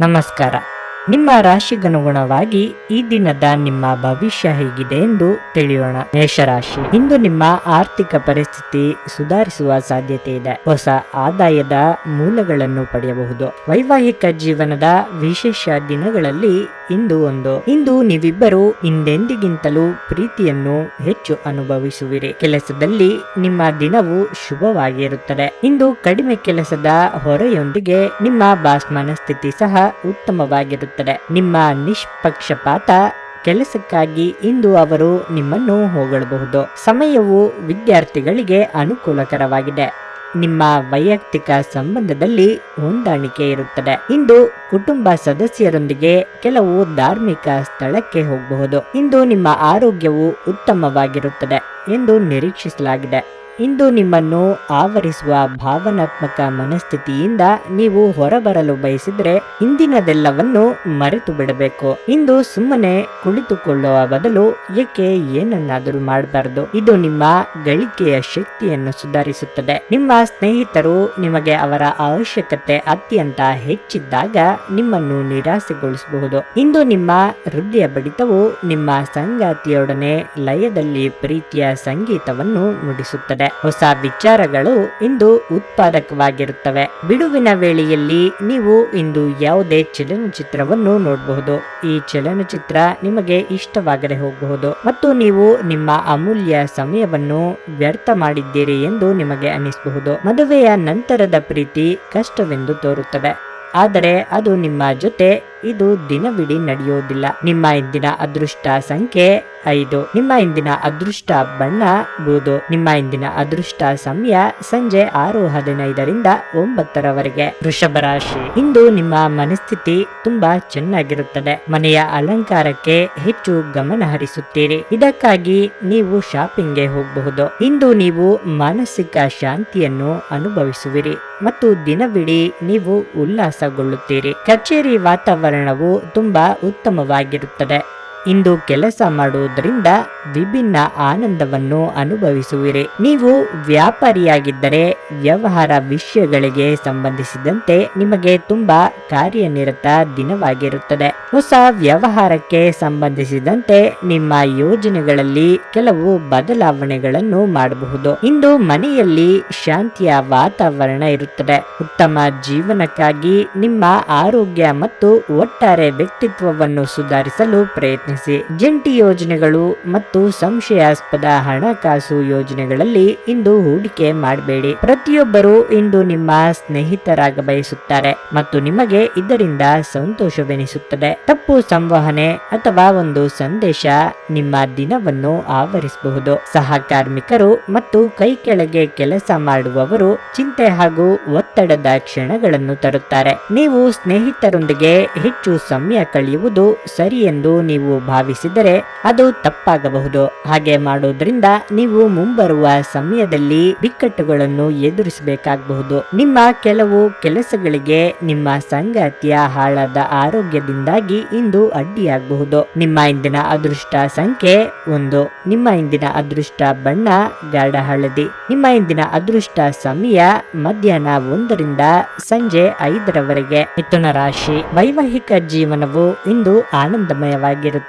ನಮಸ್ಕಾರ. ನಿಮ್ಮ ರಾಶಿಗನುಗುಣವಾಗಿ ಈ ದಿನದ ನಿಮ್ಮ ಭವಿಷ್ಯ ಹೇಗಿದೆ ಎಂದು ತಿಳಿಯೋಣ. ಮೇಷರಾಶಿ. ಇಂದು ನಿಮ್ಮ ಆರ್ಥಿಕ ಪರಿಸ್ಥಿತಿ ಸುಧಾರಿಸುವ ಸಾಧ್ಯತೆ ಇದೆ. ಹೊಸ ಆದಾಯದ ಮೂಲಗಳನ್ನು ಪಡೆಯಬಹುದು. ವೈವಾಹಿಕ ಜೀವನದ ವಿಶೇಷ ದಿನಗಳಲ್ಲಿ ಇಂದು ಒಂದು. ಇಂದು ನೀವಿಬ್ಬರು ಹಿಂದೆಂದಿಗಿಂತಲೂ ಪ್ರೀತಿಯನ್ನು ಹೆಚ್ಚು ಅನುಭವಿಸುವಿರಿ. ಕೆಲಸದಲ್ಲಿ ನಿಮ್ಮ ದಿನವು ಶುಭವಾಗಿರುತ್ತದೆ. ಇಂದು ಕಡಿಮೆ ಕೆಲಸದ ಹೊರೆಯೊಂದಿಗೆ ನಿಮ್ಮ ಬಾಸ್ ಮನಸ್ಥಿತಿ ಸಹ ಉತ್ತಮವಾಗಿರುತ್ತದೆ. ನಿಮ್ಮ ನಿಷ್ಪಕ್ಷಪಾತ ಕೆಲಸಕ್ಕಾಗಿ ಇಂದು ಅವರು ನಿಮ್ಮನ್ನು ಹೊಗಳಬಹುದು. ಸಮಯವು ವಿದ್ಯಾರ್ಥಿಗಳಿಗೆ ಅನುಕೂಲಕರವಾಗಿದೆ. ನಿಮ್ಮ ವೈಯಕ್ತಿಕ ಸಂಬಂಧದಲ್ಲಿ ಹೊಂದಾಣಿಕೆ ಇರುತ್ತದೆ. ಇಂದು ಕುಟುಂಬ ಸದಸ್ಯರೊಂದಿಗೆ ಕೆಲವು ಧಾರ್ಮಿಕ ಸ್ಥಳಕ್ಕೆ ಹೋಗಬಹುದು. ಇಂದು ನಿಮ್ಮ ಆರೋಗ್ಯವು ಉತ್ತಮವಾಗಿರುತ್ತದೆ ಎಂದು ನಿರೀಕ್ಷಿಸಲಾಗಿದೆ. ಇಂದು ನಿಮ್ಮನ್ನು ಆವರಿಸುವ ಭಾವನಾತ್ಮಕ ಮನಸ್ಥಿತಿಯಿಂದ ನೀವು ಹೊರಬರಲು ಬಯಸಿದ್ರೆ ಇಂದಿನದೆಲ್ಲವನ್ನು ಮರೆತು ಬಿಡಬೇಕು. ಇಂದು ಸುಮ್ಮನೆ ಕುಳಿತುಕೊಳ್ಳುವ ಬದಲು ಏಕೆ ಏನನ್ನಾದರೂ ಮಾಡಬಾರದು? ಇದು ನಿಮ್ಮ ಗಳಿಕೆಯ ಶಕ್ತಿಯನ್ನು ಸುಧಾರಿಸುತ್ತದೆ. ನಿಮ್ಮ ಸ್ನೇಹಿತರು ನಿಮಗೆ ಅವರ ಅವಶ್ಯಕತೆ ಅತ್ಯಂತ ಹೆಚ್ಚಿದ್ದಾಗ ನಿಮ್ಮನ್ನು ನಿರಾಸೆಗೊಳಿಸಬಹುದು. ಇಂದು ನಿಮ್ಮ ಹೃದಯ ಬಡಿತವು ನಿಮ್ಮ ಸಂಗಾತಿಯೊಡನೆ ಲಯದಲ್ಲಿ ಪ್ರೀತಿಯ ಸಂಗೀತವನ್ನು ನುಡಿಸುತ್ತದೆ. ಹೊಸ ವಿಚಾರಗಳು ಇಂದು ಉತ್ಪಾದಕವಾಗಿರುತ್ತವೆ. ಬಿಡುವಿನ ವೇಳೆಯಲ್ಲಿ ನೀವು ಇಂದು ಯಾವುದೇ ಚಲನಚಿತ್ರವನ್ನು ನೋಡಬಹುದು. ಈ ಚಲನಚಿತ್ರ ನಿಮಗೆ ಇಷ್ಟವಾಗದೆ ಹೋಗಬಹುದು. ಮತ್ತು ನೀವು ನಿಮ್ಮ ಅಮೂಲ್ಯ ಸಮಯವನ್ನು ವ್ಯರ್ಥ ಮಾಡಿದ್ದೀರಿ ಎಂದು ನಿಮಗೆ ಅನಿಸಬಹುದು. ಮದುವೆಯ ನಂತರದ ಪ್ರೀತಿ ಕಷ್ಟವೆಂದು ತೋರುತ್ತದೆ. ಆದರೆ ಅದು ನಿಮ್ಮ ಜೊತೆ ಇದು ದಿನವಿಡೀ ನಡೆಯುವುದಿಲ್ಲ ನಿಮ್ಮ ಇಂದಿನ ಅದೃಷ್ಟ ಸಂಖ್ಯೆ ಐದು. ನಿಮ್ಮ ಇಂದಿನ ಅದೃಷ್ಟ ಬಣ್ಣ ಬೂದು. ನಿಮ್ಮ ಇಂದಿನ ಅದೃಷ್ಟ ಸಮಯ ಸಂಜೆ ಆರು ಹದಿನೈದರಿಂದ ಒಂಬತ್ತರವರೆಗೆ. ವೃಷಭ ರಾಶಿ. ಇಂದು ನಿಮ್ಮ ಮನಸ್ಥಿತಿ ತುಂಬಾ ಚೆನ್ನಾಗಿರುತ್ತದೆ. ಮನೆಯ ಅಲಂಕಾರಕ್ಕೆ ಹೆಚ್ಚು ಗಮನ ಹರಿಸುತ್ತೀರಿ. ಇದಕ್ಕಾಗಿ ನೀವು ಶಾಪಿಂಗ್ಗೆ ಹೋಗಬಹುದು. ಇಂದು ನೀವು ಮಾನಸಿಕ ಶಾಂತಿಯನ್ನು ಅನುಭವಿಸುವಿರಿ. ಮತ್ತು ದಿನವಿಡೀ ನೀವು ಉಲ್ಲಾಸಗೊಳ್ಳುತ್ತೀರಿ ಕಚೇರಿ ವಾತಾವರಣವು ತುಂಬಾ ಉತ್ತಮವಾಗಿರುತ್ತದೆ. ಇಂದು ಕೆಲಸ ಮಾಡುವುದರಿಂದ ವಿಭಿನ್ನ ಆನಂದವನ್ನು ಅನುಭವಿಸುವಿರಿ. ನೀವು ವ್ಯಾಪಾರಿಯಾಗಿದ್ದರೆ ವ್ಯವಹಾರ ವಿಷಯಗಳಿಗೆ ಸಂಬಂಧಿಸಿದಂತೆ ನಿಮಗೆ ತುಂಬಾ ಕಾರ್ಯನಿರತ ದಿನವಾಗಿರುತ್ತದೆ. ಹೊಸ ವ್ಯವಹಾರಕ್ಕೆ ಸಂಬಂಧಿಸಿದಂತೆ ನಿಮ್ಮ ಯೋಜನೆಗಳಲ್ಲಿ ಕೆಲವು ಬದಲಾವಣೆಗಳನ್ನು ಮಾಡಬಹುದು. ಇಂದು ಮನೆಯಲ್ಲಿ ಶಾಂತಿಯ ವಾತಾವರಣ ಇರುತ್ತದೆ. ಉತ್ತಮ ಜೀವನಕ್ಕಾಗಿ ನಿಮ್ಮ ಆರೋಗ್ಯ ಮತ್ತು ಒಟ್ಟಾರೆ ವ್ಯಕ್ತಿತ್ವವನ್ನು ಸುಧಾರಿಸಲು ಪ್ರಯತ್ನಿಸಿ ಜಂಟಿ ಯೋಜನೆಗಳು ಮತ್ತು ಸಂಶಯಾಸ್ಪದ ಹಣಕಾಸು ಯೋಜನೆಗಳಲ್ಲಿ ಇಂದು ಹೂಡಿಕೆ ಮಾಡಬೇಡಿ. ಪ್ರತಿಯೊಬ್ಬರು ಇಂದು ನಿಮ್ಮ ಸ್ನೇಹಿತರಾಗ ಬಯಸುತ್ತಾರೆ ಮತ್ತು ನಿಮಗೆ ಇದರಿಂದ ಸಂತೋಷವೆನಿಸುತ್ತದೆ. ತಪ್ಪು ಸಂವಹನೆ ಅಥವಾ ಒಂದು ಸಂದೇಶ ನಿಮ್ಮ ದಿನವನ್ನು ಆವರಿಸಬಹುದು. ಸಹಕಾರ್ಮಿಕರು ಮತ್ತು ಕೈ ಕೆಳಗೆ ಕೆಲಸ ಮಾಡುವವರು ಚಿಂತೆ ಹಾಗೂ ಒತ್ತಡದ ಕ್ಷಣಗಳನ್ನು ತರುತ್ತಾರೆ. ನೀವು ಸ್ನೇಹಿತರೊಂದಿಗೆ ಹೆಚ್ಚು ಸಮಯ ಕಳೆಯುವುದು ಸರಿ ಎಂದು ನೀವು ಭಾವಿಸಿದರೆ ಅದು ತಪ್ಪಾಗಬಹುದು. ಹಾಗೆ ಮಾಡುವುದರಿಂದ ನೀವು ಮುಂಬರುವ ಸಮಯದಲ್ಲಿ ಬಿಕ್ಕಟ್ಟುಗಳನ್ನು ಎದುರಿಸಬೇಕಾಗಬಹುದು. ನಿಮ್ಮ ಕೆಲವು ಕೆಲಸಗಳಿಗೆ ನಿಮ್ಮ ಸಂಗಾತಿಯ ಹಾಳಾದ ಆರೋಗ್ಯದಿಂದಾಗಿ ಇಂದು ಅಡ್ಡಿಯಾಗಬಹುದು. ನಿಮ್ಮ ಇಂದಿನ ಅದೃಷ್ಟ ಸಂಖ್ಯೆ ಒಂದು. ನಿಮ್ಮ ಇಂದಿನ ಅದೃಷ್ಟ ಬಣ್ಣ, ಗಾಢ ಹಳದಿ. ನಿಮ್ಮ ಇಂದಿನ ಅದೃಷ್ಟ ಸಮಯ ಮಧ್ಯಾಹ್ನ ಒಂದರಿಂದ ಸಂಜೆ ಐದರವರೆಗೆ. ಮಿಥುನ ರಾಶಿ. ವೈವಾಹಿಕ ಜೀವನವು ಇಂದು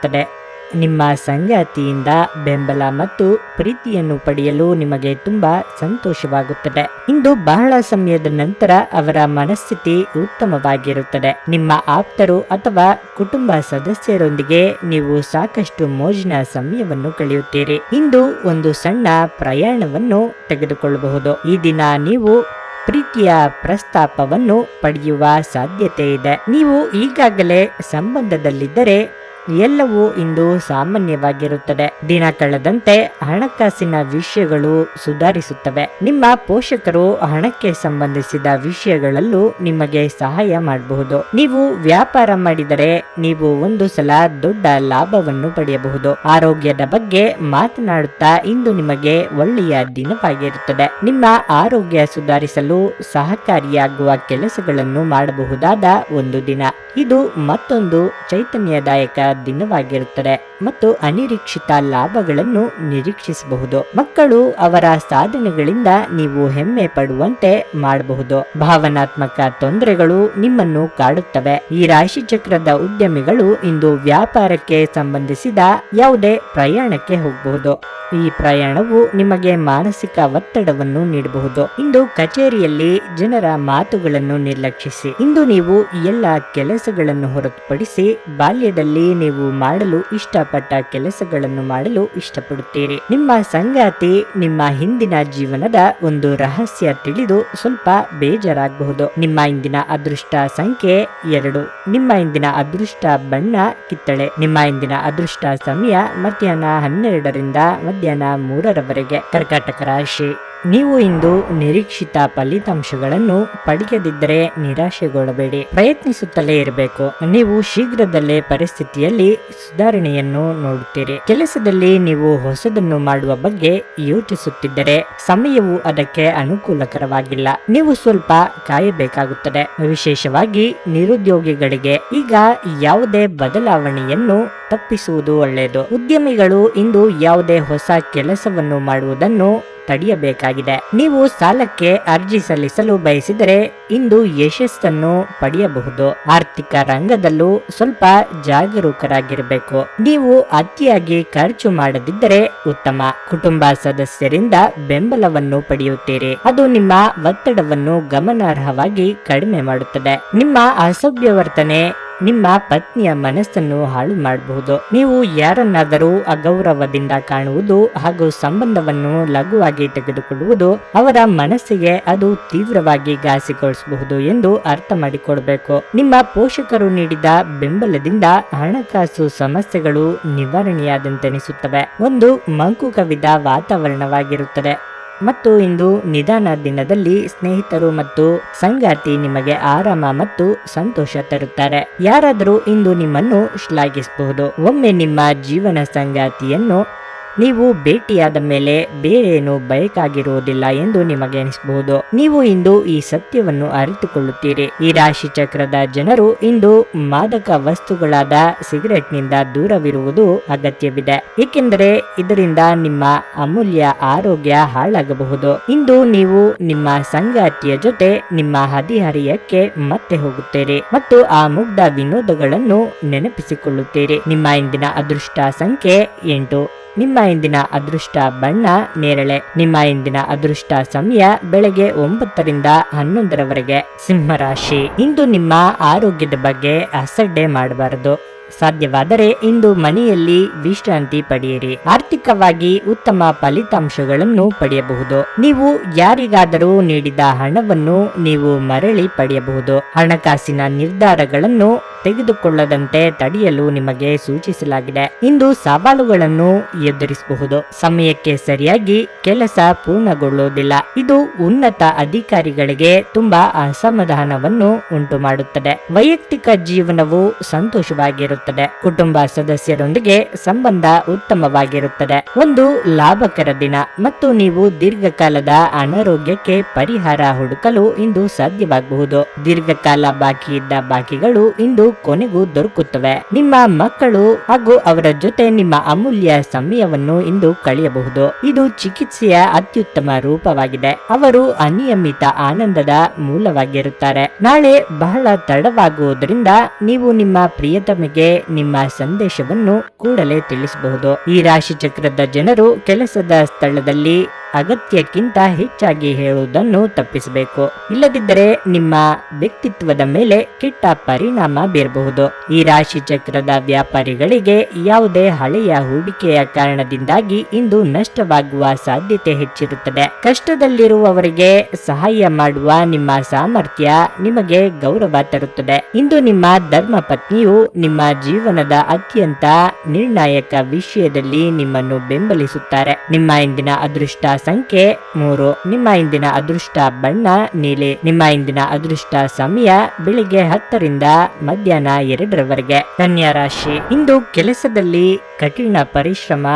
ಆನಂದಮಯವಾಗಿರುತ್ತದೆ ನಿಮ್ಮ ಸಂಗಾತಿಯಿಂದ ಬೆಂಬಲ ಮತ್ತು ಪ್ರೀತಿಯನ್ನು ಪಡೆಯಲು ನಿಮಗೆ ತುಂಬಾ ಸಂತೋಷವಾಗುತ್ತದೆ. ಇಂದು ಬಹಳ ಸಮಯದ ನಂತರ ಅವರ ಮನಸ್ಥಿತಿ ಉತ್ತಮವಾಗಿರುತ್ತದೆ. ನಿಮ್ಮ ಆಪ್ತರು ಅಥವಾ ಕುಟುಂಬ ಸದಸ್ಯರೊಂದಿಗೆ ನೀವು ಸಾಕಷ್ಟು ಮೋಜಿನ ಸಮಯವನ್ನು ಕಳೆಯುತ್ತೀರಿ. ಇಂದು ಒಂದು ಸಣ್ಣ ಪ್ರಯಾಣವನ್ನು ತೆಗೆದುಕೊಳ್ಳಬಹುದು. ಈ ದಿನ ನೀವು ಪ್ರೀತಿಯ ಪ್ರಸ್ತಾಪವನ್ನು ಪಡೆಯುವ ಸಾಧ್ಯತೆ ಇದೆ. ನೀವು ಈಗಾಗಲೇ ಸಂಬಂಧದಲ್ಲಿದ್ದರೆ ಎಲ್ಲವೂ ಇಂದು ಸಾಮಾನ್ಯವಾಗಿರುತ್ತದೆ. ದಿನ ಕಳೆದಂತೆ ಹಣಕಾಸಿನ ವಿಷಯಗಳು ಸುಧಾರಿಸುತ್ತವೆ. ನಿಮ್ಮ ಪೋಷಕರು ಹಣಕ್ಕೆ ಸಂಬಂಧಿಸಿದ ವಿಷಯಗಳಲ್ಲೂ ನಿಮಗೆ ಸಹಾಯ ಮಾಡಬಹುದು. ನೀವು ವ್ಯಾಪಾರ ಮಾಡಿದರೆ ನೀವು ಒಂದು ಸಲ ದೊಡ್ಡ ಲಾಭವನ್ನು ಪಡೆಯಬಹುದು. ಆರೋಗ್ಯದ ಬಗ್ಗೆ ಮಾತನಾಡುತ್ತಾ ಇಂದು ನಿಮಗೆ ಒಳ್ಳೆಯ ದಿನವಾಗಿರುತ್ತದೆ. ನಿಮ್ಮ ಆರೋಗ್ಯ ಸುಧಾರಿಸಲು ಸಹಕಾರಿಯಾಗುವ ಕೆಲಸಗಳನ್ನು ಮಾಡಬಹುದಾದ ಒಂದು ದಿನ. ಇದು ಮತ್ತೊಂದು ಚೈತನ್ಯದಾಯಕ ದಿನವಾಗಿರುತ್ತದೆ. ಮತ್ತು ಅನಿರೀಕ್ಷಿತ ಲಾಭಗಳನ್ನು ನಿರೀಕ್ಷಿಸಬಹುದು. ಮಕ್ಕಳು ಅವರ ಸಾಧನೆಗಳಿಂದ ನೀವು ಹೆಮ್ಮೆ ಪಡುವಂತೆ ಮಾಡಬಹುದು. ಭಾವನಾತ್ಮಕ ತೊಂದರೆಗಳು ನಿಮ್ಮನ್ನು ಕಾಡುತ್ತವೆ. ಈ ರಾಶಿ ಚಕ್ರದ ಉದ್ಯಮಿಗಳು ಇಂದು ವ್ಯಾಪಾರಕ್ಕೆ ಸಂಬಂಧಿಸಿದ ಯಾವುದೇ ಪ್ರಯಾಣಕ್ಕೆ ಹೋಗಬಹುದು. ಈ ಪ್ರಯಾಣವು ನಿಮಗೆ ಮಾನಸಿಕ ಒತ್ತಡವನ್ನು ನೀಡಬಹುದು. ಇಂದು ಕಚೇರಿಯಲ್ಲಿ ಜನರ ಮಾತುಗಳನ್ನು ನಿರ್ಲಕ್ಷಿಸಿ. ಇಂದು ನೀವು ಎಲ್ಲ ಕೆಲಸಗಳನ್ನು ಹೊರತುಪಡಿಸಿ ಬಾಲ್ಯದಲ್ಲಿ ನೀವು ಮಾಡಲು ಇಷ್ಟಪಟ್ಟ ಕೆಲಸಗಳನ್ನು ಮಾಡಲು ಇಷ್ಟಪಡುತ್ತೀರಿ. ನಿಮ್ಮ ಸಂಗಾತಿ ನಿಮ್ಮ ಹಿಂದಿನ ಜೀವನದ ಒಂದು ರಹಸ್ಯ ತಿಳಿದು ಸ್ವಲ್ಪ ಬೇಜಾರಾಗಬಹುದು. ನಿಮ್ಮ ಇಂದಿನ ಅದೃಷ್ಟ ಸಂಖ್ಯೆ ಎರಡು. ನಿಮ್ಮ ಇಂದಿನ ಅದೃಷ್ಟ ಬಣ್ಣ ಕಿತ್ತಳೆ. ನಿಮ್ಮ ಇಂದಿನ ಅದೃಷ್ಟ ಸಮಯ ಮಧ್ಯಾಹ್ನ ಹನ್ನೆರಡರಿಂದ ಮಧ್ಯಾಹ್ನ ಮೂರರವರೆಗೆ. ಕರ್ಕಾಟಕ ರಾಶಿ. ನೀವು ಇಂದು ನಿರೀಕ್ಷಿತ ಫಲಿತಾಂಶಗಳನ್ನು ಪಡೆಯದಿದ್ದರೆ ನಿರಾಶೆಗೊಳ್ಳಬೇಡಿ. ಪ್ರಯತ್ನಿಸುತ್ತಲೇ ಇರಬೇಕು. ನೀವು ಶೀಘ್ರದಲ್ಲೇ ಪರಿಸ್ಥಿತಿಯಲ್ಲಿ ಸುಧಾರಣೆಯನ್ನು ನೋಡುತ್ತೀರಿ. ಕೆಲಸದಲ್ಲಿ ನೀವು ಹೊಸದನ್ನು ಮಾಡುವ ಬಗ್ಗೆ ಯೋಚಿಸುತ್ತಿದ್ದರೆ ಸಮಯವು ಅದಕ್ಕೆ ಅನುಕೂಲಕರವಾಗಿಲ್ಲ. ನೀವು ಸ್ವಲ್ಪ ಕಾಯಬೇಕಾಗುತ್ತದೆ. ವಿಶೇಷವಾಗಿ ನಿರುದ್ಯೋಗಿಗಳಿಗೆ ಈಗ ಯಾವುದೇ ಬದಲಾವಣೆಯನ್ನು ತಪ್ಪಿಸುವುದು ಒಳ್ಳೆಯದು. ಉದ್ಯಮಿಗಳು ಇಂದು ಯಾವುದೇ ಹೊಸ ಕೆಲಸವನ್ನು ಮಾಡುವುದನ್ನು ತಡೆಯಬೇಕಾಗಿದೆ. ನೀವು ಸಾಲಕ್ಕೆ ಅರ್ಜಿ ಸಲ್ಲಿಸಲು ಬಯಸಿದರೆ ಇಂದು ಯಶಸ್ಸನ್ನು ಪಡೆಯಬಹುದು. ಆರ್ಥಿಕ ರಂಗದಲ್ಲೂ ಸ್ವಲ್ಪ ಜಾಗರೂಕರಾಗಿರಬೇಕು. ನೀವು ಅತಿಯಾಗಿ ಖರ್ಚು ಮಾಡದಿದ್ದರೆ ಉತ್ತಮ. ಕುಟುಂಬ ಸದಸ್ಯರಿಂದ ಬೆಂಬಲವನ್ನು ಪಡೆಯುತ್ತೀರಿ. ಅದು ನಿಮ್ಮ ಒತ್ತಡವನ್ನು ಗಮನಾರ್ಹವಾಗಿ ಕಡಿಮೆ ಮಾಡುತ್ತದೆ. ನಿಮ್ಮ ಅಸಭ್ಯ ವರ್ತನೆ ನಿಮ್ಮ ಪತ್ನಿಯ ಮನಸ್ಸನ್ನು ಹಾಳು ಮಾಡಬಹುದು. ನೀವು ಯಾರನ್ನಾದರೂ ಅಗೌರವದಿಂದ ಕಾಣುವುದು ಹಾಗೂ ಸಂಬಂಧವನ್ನು ಲಘುವಾಗಿ ತೆಗೆದುಕೊಳ್ಳುವುದು ಅವರ ಮನಸ್ಸಿಗೆ ಅದು ತೀವ್ರವಾಗಿ ಘಾಸಿಗೊಳಿಸಬಹುದು ಎಂದು ಅರ್ಥ ಮಾಡಿಕೊಳ್ಬೇಕು. ನಿಮ್ಮ ಪೋಷಕರು ನೀಡಿದ ಬೆಂಬಲದಿಂದ ಹಣಕಾಸು ಸಮಸ್ಯೆಗಳು ನಿವಾರಣೆಯಾದಂತೆನಿಸುತ್ತವೆ. ಒಂದು ಮಂಕು ಕವಿದ ವಾತಾವರಣವಾಗಿರುತ್ತದೆ. ಮತ್ತು ಇಂದು ನಿಧಾನ ದಿನದಲ್ಲಿ ಸ್ನೇಹಿತರು ಮತ್ತು ಸಂಗಾತಿ ನಿಮಗೆ ಆರಾಮ ಮತ್ತು ಸಂತೋಷ ತರುತ್ತಾರೆ. ಯಾರಾದರೂ ಇಂದು ನಿಮ್ಮನ್ನು ಶ್ಲಾಘಿಸಬಹುದು. ಒಮ್ಮೆ ನಿಮ್ಮ ಜೀವನ ಸಂಗಾತಿಯನ್ನು ನೀವು ಭೇಟಿಯಾದ ಮೇಲೆ ಬೇರೇನು ಬಯಕಾಗಿರುವುದಿಲ್ಲ ಎಂದು ನಿಮಗೆ ಅನಿಸಬಹುದು ನೀವು ಇಂದು ಈ ಸತ್ಯವನ್ನು ಅರಿತುಕೊಳ್ಳುತ್ತೀರಿ. ಈ ರಾಶಿ ಚಕ್ರದ ಜನರು ಇಂದು ಮಾದಕ ವಸ್ತುಗಳಾದ ಸಿಗರೆಟ್ನಿಂದ ದೂರವಿರುವುದು ಅಗತ್ಯವಿದೆ. ಏಕೆಂದರೆ ಇದರಿಂದ ನಿಮ್ಮ ಅಮೂಲ್ಯ ಆರೋಗ್ಯ ಹಾಳಾಗಬಹುದು. ಇಂದು ನೀವು ನಿಮ್ಮ ಸಂಗಾತಿಯ ಜೊತೆ ನಿಮ್ಮ ಹದಿಹರಿಯಕ್ಕೆ ಮತ್ತೆ ಹೋಗುತ್ತೀರಿ ಮತ್ತು ಆ ಮುಗ್ಧ ವಿನೋದಗಳನ್ನು ನೆನಪಿಸಿಕೊಳ್ಳುತ್ತೀರಿ. ನಿಮ್ಮ ಇಂದಿನ ಅದೃಷ್ಟ ಸಂಖ್ಯೆ ಎಂಟು. ನಿಮ್ಮ ಇಂದಿನ ಅದೃಷ್ಟ ಬಣ್ಣ ನೇರಳೆ. ನಿಮ್ಮ ಇಂದಿನ ಅದೃಷ್ಟ ಸಮಯ ಬೆಳಗ್ಗೆ ಒಂಬತ್ತರಿಂದ ಹನ್ನೊಂದರವರೆಗೆ. ಸಿಂಹರಾಶಿ. ಇಂದು ನಿಮ್ಮ ಆರೋಗ್ಯದ ಬಗ್ಗೆ ಅಸಡ್ಡೆ ಮಾಡಬಾರದು. ಸಾಧ್ಯವಾದರೆ ಇಂದು ಮನೆಯಲ್ಲಿ ವಿಶ್ರಾಂತಿ ಪಡೆಯಿರಿ. ಆರ್ಥಿಕವಾಗಿ ಉತ್ತಮ ಫಲಿತಾಂಶಗಳನ್ನು ಪಡೆಯಬಹುದು. ನೀವು ಯಾರಿಗಾದರೂ ನೀಡಿದ ಹಣವನ್ನು ನೀವು ಮರಳಿ ಪಡೆಯಬಹುದು. ಹಣಕಾಸಿನ ನಿರ್ಧಾರಗಳನ್ನು ತೆಗೆದುಕೊಳ್ಳದಂತೆ ತಡೆಯಲು ನಿಮಗೆ ಸೂಚಿಸಲಾಗಿದೆ. ಇಂದು ಸವಾಲುಗಳನ್ನು ಎದುರಿಸಬಹುದು. ಸಮಯಕ್ಕೆ ಸರಿಯಾಗಿ ಕೆಲಸ ಪೂರ್ಣಗೊಳ್ಳುವುದಿಲ್ಲ. ಇದು ಉನ್ನತ ಅಧಿಕಾರಿಗಳಿಗೆ ತುಂಬಾ ಅಸಮಾಧಾನವನ್ನು ಉಂಟು ಮಾಡುತ್ತದೆ ವೈಯಕ್ತಿಕ ಜೀವನವು ಸಂತೋಷವಾಗಿರುತ್ತದೆ. ಕುಟುಂಬ ಸದಸ್ಯರೊಂದಿಗೆ ಸಂಬಂಧ ಉತ್ತಮವಾಗಿರುತ್ತದೆ. ಒಂದು ಲಾಭಕರ ದಿನ ಮತ್ತು ನೀವು ದೀರ್ಘಕಾಲದ ಅನಾರೋಗ್ಯಕ್ಕೆ ಪರಿಹಾರ ಹುಡುಕಲು ಇಂದು ಸಾಧ್ಯವಾಗಬಹುದು. ದೀರ್ಘಕಾಲ ಬಾಕಿ ಇದ್ದ ಬಾಕಿಗಳು ಇಂದು ಕೊನೆಗೂ ದೊರಕುತ್ತವೆ. ನಿಮ್ಮ ಮಕ್ಕಳು ಹಾಗೂ ಅವರ ಜೊತೆ ನಿಮ್ಮ ಅಮೂಲ್ಯ ಸಮಯವನ್ನು ಇಂದು ಕಳೆಯಬಹುದು. ಇದು ಚಿಕಿತ್ಸೆಯ ಅತ್ಯುತ್ತಮ ರೂಪವಾಗಿದೆ. ಅವರು ಅನಿಯಮಿತ ಆನಂದದ ಮೂಲವಾಗಿರುತ್ತಾರೆ. ನಾಳೆ ಬಹಳ ತಡವಾಗುವುದರಿಂದ ನೀವು ನಿಮ್ಮ ಪ್ರಿಯತಮೆಗೆ ನಿಮ್ಮ ಸಂದೇಶವನ್ನು ಕೂಡಲೇ ತಿಳಿಸಬಹುದು. ಈ ರಾಶಿ ಚಕ್ರದ ಜನರು ಕೆಲಸದ ಸ್ಥಳದಲ್ಲಿ ಅಗತ್ಯಕ್ಕಿಂತ ಹೆಚ್ಚಾಗಿ ಹೇಳುವುದನ್ನು ತಪ್ಪಿಸಬೇಕು. ಇಲ್ಲದಿದ್ದರೆ ನಿಮ್ಮ ವ್ಯಕ್ತಿತ್ವದ ಮೇಲೆ ಕೆಟ್ಟ ಪರಿಣಾಮ ಬೀರಬಹುದು. ಈ ರಾಶಿ ಚಕ್ರದ ವ್ಯಾಪಾರಿಗಳಿಗೆ ಯಾವುದೇ ಹಳೆಯ ಹೂಡಿಕೆಯ ಕಾರಣದಿಂದಾಗಿ ಇಂದು ನಷ್ಟವಾಗುವ ಸಾಧ್ಯತೆ ಹೆಚ್ಚಿರುತ್ತದೆ. ಕಷ್ಟದಲ್ಲಿರುವವರಿಗೆ ಸಹಾಯ ಮಾಡುವ ನಿಮ್ಮ ಸಾಮರ್ಥ್ಯ ನಿಮಗೆ ಗೌರವ ತರುತ್ತದೆ. ಇಂದು ನಿಮ್ಮ ಧರ್ಮ ಪತ್ನಿಯು ನಿಮ್ಮ ಜೀವನದ ಅತ್ಯಂತ ನಿರ್ಣಾಯಕ ವಿಷಯದಲ್ಲಿ ನಿಮ್ಮನ್ನು ಬೆಂಬಲಿಸುತ್ತಾರೆ. ನಿಮ್ಮ ಇಂದಿನ ಅದೃಷ್ಟ ಸಂಖ್ಯೆ ಮೂರು. ನಿಮ್ಮ ಇಂದಿನ ಅದೃಷ್ಟ ಬಣ್ಣ, ನೀಲಿ. ನಿಮ್ಮ ಇಂದಿನ ಅದೃಷ್ಟ ಸಮಯ ಬೆಳಿಗ್ಗೆ ಹತ್ತರಿಂದ ಮಧ್ಯಾಹ್ನ ಎರಡರವರೆಗೆ. ಕನ್ಯಾ ರಾಶಿ. ಇಂದು ಕೆಲಸದಲ್ಲಿ ಕಠಿಣ ಪರಿಶ್ರಮ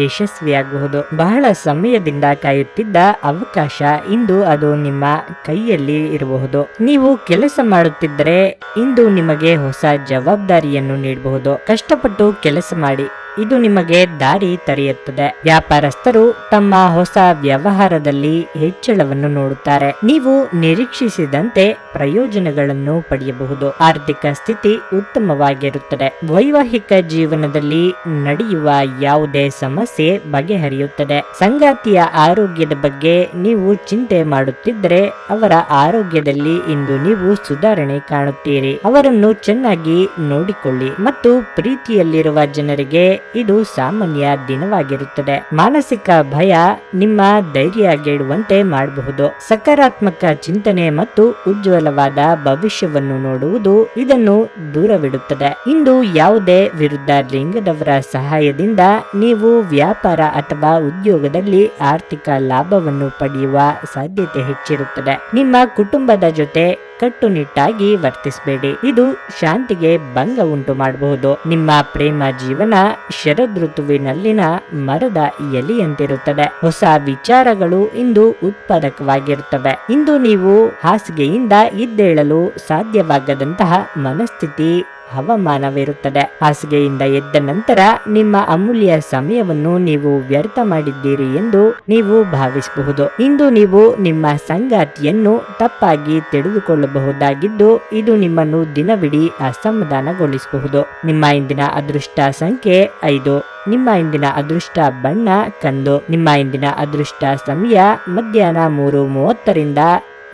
ಯಶಸ್ವಿಯಾಗಬಹುದು ಬಹಳ ಸಮಯದಿಂದ ಕಾಯುತ್ತಿದ್ದ ಅವಕಾಶ ಇಂದು ಅದು ನಿಮ್ಮ ಕೈಯಲ್ಲಿ ಇರಬಹುದು. ನೀವು ಕೆಲಸ ಮಾಡುತ್ತಿದ್ದರೆ ಇಂದು ನಿಮಗೆ ಹೊಸ ಜವಾಬ್ದಾರಿಯನ್ನು ನೀಡಬಹುದು. ಕಷ್ಟಪಟ್ಟು ಕೆಲಸ ಮಾಡಿ, ಇದು ನಿಮಗೆ ದಾರಿ ತೆರೆಯುತ್ತದೆ. ವ್ಯಾಪಾರಸ್ಥರು ತಮ್ಮ ಹೊಸ ವ್ಯವಹಾರದಲ್ಲಿ ಹೆಚ್ಚಳವನ್ನು ನೋಡುತ್ತಾರೆ. ನೀವು ನಿರೀಕ್ಷಿಸಿದಂತೆ ಪ್ರಯೋಜನಗಳನ್ನು ಪಡೆಯಬಹುದು. ಆರ್ಥಿಕ ಸ್ಥಿತಿ ಉತ್ತಮವಾಗಿರುತ್ತದೆ. ವೈವಾಹಿಕ ಜೀವನದಲ್ಲಿ ನಡೆಯುವ ಯಾವುದೇ ಸಮಸ್ಯೆ ಬಗೆಹರಿಯುತ್ತದೆ. ಸಂಗಾತಿಯ ಆರೋಗ್ಯದ ಬಗ್ಗೆ ನೀವು ಚಿಂತೆ ಮಾಡುತ್ತಿದ್ದರೆ ಅವರ ಆರೋಗ್ಯದಲ್ಲಿ ಇಂದು ನೀವು ಸುಧಾರಣೆ ಕಾಣುತ್ತೀರಿ. ಅವರನ್ನು ಚೆನ್ನಾಗಿ ನೋಡಿಕೊಳ್ಳಿ ಮತ್ತು ಪ್ರೀತಿಯಲ್ಲಿರುವ ಜನರಿಗೆ ಇದು ಸಾಮಾನ್ಯ ದಿನವಾಗಿರುತ್ತದೆ. ಮಾನಸಿಕ ಭಯ ನಿಮ್ಮ ಧೈರ್ಯಗೆಡುವಂತೆ ಮಾಡಬಹುದು. ಸಕಾರಾತ್ಮಕ ಚಿಂತನೆ ಮತ್ತು ಉಜ್ವಲವಾದ ಭವಿಷ್ಯವನ್ನು ನೋಡುವುದು ಇದನ್ನು ದೂರವಿಡುತ್ತದೆ. ಇಂದು ಯಾವುದೇ ವಿರುದ್ಧ ಲಿಂಗದವರ ಸಹಾಯದಿಂದ ನೀವು ವ್ಯಾಪಾರ ಅಥವಾ ಉದ್ಯೋಗದಲ್ಲಿ ಆರ್ಥಿಕ ಲಾಭವನ್ನು ಪಡೆಯುವ ಸಾಧ್ಯತೆ ಹೆಚ್ಚಿರುತ್ತದೆ. ನಿಮ್ಮ ಕುಟುಂಬದ ಜೊತೆ ಕಟ್ಟುನಿಟ್ಟಾಗಿ ವರ್ತಿಸಬೇಡಿ. ಇದು ಶಾಂತಿಗೆ ಭಂಗ ಉಂಟು ಮಾಡಬಹುದು. ನಿಮ್ಮ ಪ್ರೇಮ ಜೀವನ ಶರದ್ ಋತುವಿನಲ್ಲಿನ ಮರದ ಎಲೆಯಂತಿರುತ್ತದೆ. ಹೊಸ ವಿಚಾರಗಳು ಇಂದು ಉತ್ಪಾದಕವಾಗಿರುತ್ತವೆ. ಇಂದು ನೀವು ಹಾಸಿಗೆಯಿಂದ ಇದ್ದೇಳಲು ಸಾಧ್ಯವಾಗದಂತಹ ಮನಸ್ಥಿತಿ ಹವಾಮಾನವಿರುತ್ತದೆ ಹಾಸಿಗೆಯಿಂದ ಎದ್ದ ನಂತರ ನಿಮ್ಮ ಅಮೂಲ್ಯ ಸಮಯವನ್ನು ನೀವು ವ್ಯರ್ಥ ಮಾಡಿದ್ದೀರಿ ಎಂದು ನೀವು ಭಾವಿಸಬಹುದು. ಇಂದು ನೀವು ನಿಮ್ಮ ಸಂಗಾತಿಯನ್ನು ತಪ್ಪಾಗಿ ತಿಳಿದುಕೊಳ್ಳಬಹುದಾಗಿದ್ದು ಇದು ನಿಮ್ಮನ್ನು ದಿನವಿಡೀ ಅಸಮಾಧಾನಗೊಳಿಸಬಹುದು. ನಿಮ್ಮ ಇಂದಿನ ಅದೃಷ್ಟ ಸಂಖ್ಯೆ ಐದು. ನಿಮ್ಮ ಇಂದಿನ ಅದೃಷ್ಟ ಬಣ್ಣ ಕಂದು. ನಿಮ್ಮ ಇಂದಿನ ಅದೃಷ್ಟ ಸಮಯ ಮಧ್ಯಾಹ್ನ ಮೂರು ಮೂವತ್ತರಿಂದ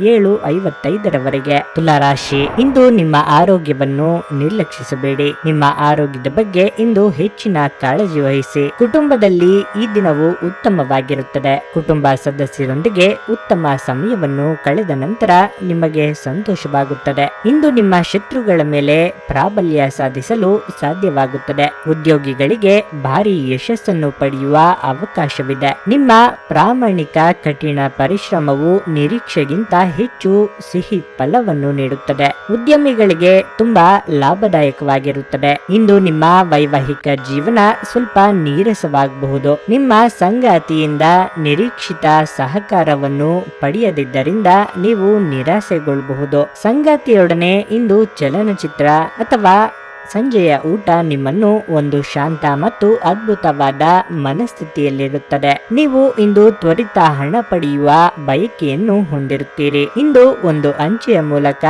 ಏಳು ಐವತ್ತೈದರವರೆಗೆ ತುಲಾರಾಶಿ. ಇಂದು ನಿಮ್ಮ ಆರೋಗ್ಯವನ್ನು ನಿರ್ಲಕ್ಷಿಸಬೇಡಿ. ನಿಮ್ಮ ಆರೋಗ್ಯದ ಬಗ್ಗೆ ಇಂದು ಹೆಚ್ಚಿನ ಕಾಳಜಿ ವಹಿಸಿ. ಕುಟುಂಬದಲ್ಲಿ ಈ ದಿನವು ಉತ್ತಮವಾಗಿರುತ್ತದೆ. ಕುಟುಂಬ ಸದಸ್ಯರೊಂದಿಗೆ ಉತ್ತಮ ಸಮಯವನ್ನು ಕಳೆದ ನಂತರ ನಿಮಗೆ ಸಂತೋಷವಾಗುತ್ತದೆ. ಇಂದು ನಿಮ್ಮ ಶತ್ರುಗಳ ಮೇಲೆ ಪ್ರಾಬಲ್ಯ ಸಾಧಿಸಲು ಸಾಧ್ಯವಾಗುತ್ತದೆ. ಉದ್ಯೋಗಿಗಳಿಗೆ ಭಾರಿ ಯಶಸ್ಸನ್ನು ಪಡೆಯುವ ಅವಕಾಶವಿದೆ. ನಿಮ್ಮ ಪ್ರಾಮಾಣಿಕ ಕಠಿಣ ಪರಿಶ್ರಮವು ನಿರೀಕ್ಷೆಗಿಂತ ಹೆಚ್ಚು ಸಿಹಿ ಫಲವನ್ನು ನೀಡುತ್ತದೆ. ಉದ್ಯಮಿಗಳಿಗೆ ತುಂಬಾ ಲಾಭದಾಯಕವಾಗಿರುತ್ತದೆ. ಇಂದು ನಿಮ್ಮ ವೈವಾಹಿಕ ಜೀವನ ಸ್ವಲ್ಪ ನೀರಸವಾಗಬಹುದು. ನಿಮ್ಮ ಸಂಗಾತಿಯಿಂದ ನಿರೀಕ್ಷಿತ ಸಹಕಾರವನ್ನು ಪಡೆಯದಿದ್ದರಿಂದ ನೀವು ನಿರಾಸೆಗೊಳ್ಳಬಹುದು. ಸಂಗಾತಿಯೊಡನೆ ಇಂದು ಚಲನಚಿತ್ರ ಅಥವಾ ಸಂಜೆಯ ಊಟ ನಿಮ್ಮನ್ನು ಒಂದು ಶಾಂತ ಮತ್ತು ಅದ್ಭುತವಾದ ಮನಸ್ಥಿತಿಯಲ್ಲಿರುತ್ತದೆ ನೀವು ಇಂದು ತ್ವರಿತ ಹಣ ಪಡೆಯುವ ಬಯಕೆಯನ್ನು ಹೊಂದಿರುತ್ತೀರಿ. ಇಂದು ಒಂದು ಅಂಚೆಯ ಮೂಲಕ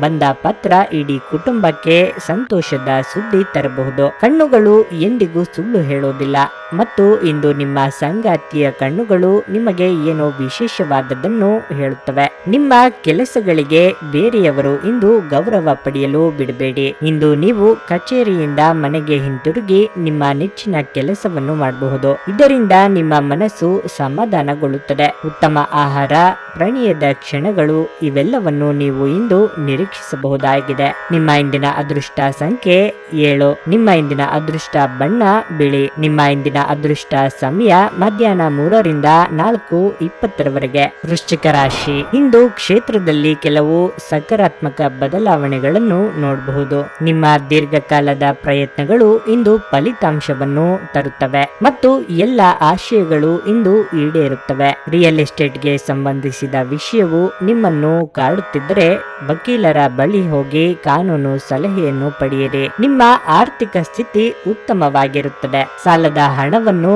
ಬಂದ ಪತ್ರ ಇಡೀ ಕುಟುಂಬಕ್ಕೆ ಸಂತೋಷದ ಸುದ್ದಿ ತರಬಹುದು. ಕಣ್ಣುಗಳು ಎಂದಿಗೂ ಸುಳ್ಳು ಹೇಳೋದಿಲ್ಲ ಮತ್ತು ಇಂದು ನಿಮ್ಮ ಸಂಗಾತಿಯ ಕಣ್ಣುಗಳು ನಿಮಗೆ ಏನೋ ವಿಶೇಷವಾದದ್ದನ್ನು ಹೇಳುತ್ತವೆ. ನಿಮ್ಮ ಕೆಲಸಗಳಿಗೆ ಬೇರೆಯವರು ಇಂದು ಗೌರವ ಪಡೆಯಲು ಬಿಡಬೇಡಿ. ಇಂದು ನೀವು ಕಚೇರಿಯಿಂದ ಮನೆಗೆ ಹಿಂತಿರುಗಿ ನಿಮ್ಮ ನೆಚ್ಚಿನ ಕೆಲಸವನ್ನು ಮಾಡಬಹುದು. ಇದರಿಂದ ನಿಮ್ಮ ಮನಸ್ಸು ಸಮಾಧಾನಗೊಳ್ಳುತ್ತದೆ. ಉತ್ತಮ ಆಹಾರ, ಪ್ರಣಯದ ಕ್ಷಣಗಳು ಇವೆಲ್ಲವನ್ನು ನೀವು ಇಂದು ನಿರೀಕ್ಷಿಸಬಹುದಾಗಿದೆ. ನಿಮ್ಮ ಇಂದಿನ ಅದೃಷ್ಟ ಸಂಖ್ಯೆ ಏಳು. ನಿಮ್ಮ ಇಂದಿನ ಅದೃಷ್ಟ ಬಣ್ಣ ಬಿಳಿ. ನಿಮ್ಮ ಇಂದಿನ ಅದೃಷ್ಟ ಸಮಯ ಮಧ್ಯಾಹ್ನ ಮೂರರಿಂದ ನಾಲ್ಕು ಇಪ್ಪತ್ತರವರೆಗೆ. ವೃಶ್ಚಿಕ ರಾಶಿ. ಇಂದು ಕ್ಷೇತ್ರದಲ್ಲಿ ಕೆಲವು ಸಕಾರಾತ್ಮಕ ಬದಲಾವಣೆಗಳನ್ನು ನೋಡಬಹುದು. ನಿಮ್ಮ ದೀರ್ಘಕಾಲದ ಪ್ರಯತ್ನಗಳು ಇಂದು ಫಲಿತಾಂಶವನ್ನು ತರುತ್ತವೆ ಮತ್ತು ಎಲ್ಲ ಆಶಯಗಳು ಇಂದು ಈಡೇರುತ್ತವೆ. ರಿಯಲ್ ಎಸ್ಟೇಟ್ಗೆ ಸಂಬಂಧಿಸಿದ ವಿಷಯವು ನಿಮ್ಮನ್ನು ಕಾಡುತ್ತಿದ್ದರೆ ವಕೀಲರ ಬಳಿ ಹೋಗಿ ಕಾನೂನು ಸಲಹೆಯನ್ನು ಪಡೆಯಿರಿ. ನಿಮ್ಮ ಆರ್ಥಿಕ ಸ್ಥಿತಿ ಉತ್ತಮವಾಗಿರುತ್ತದೆ. ಸಾಲದ ಹಣವನ್ನು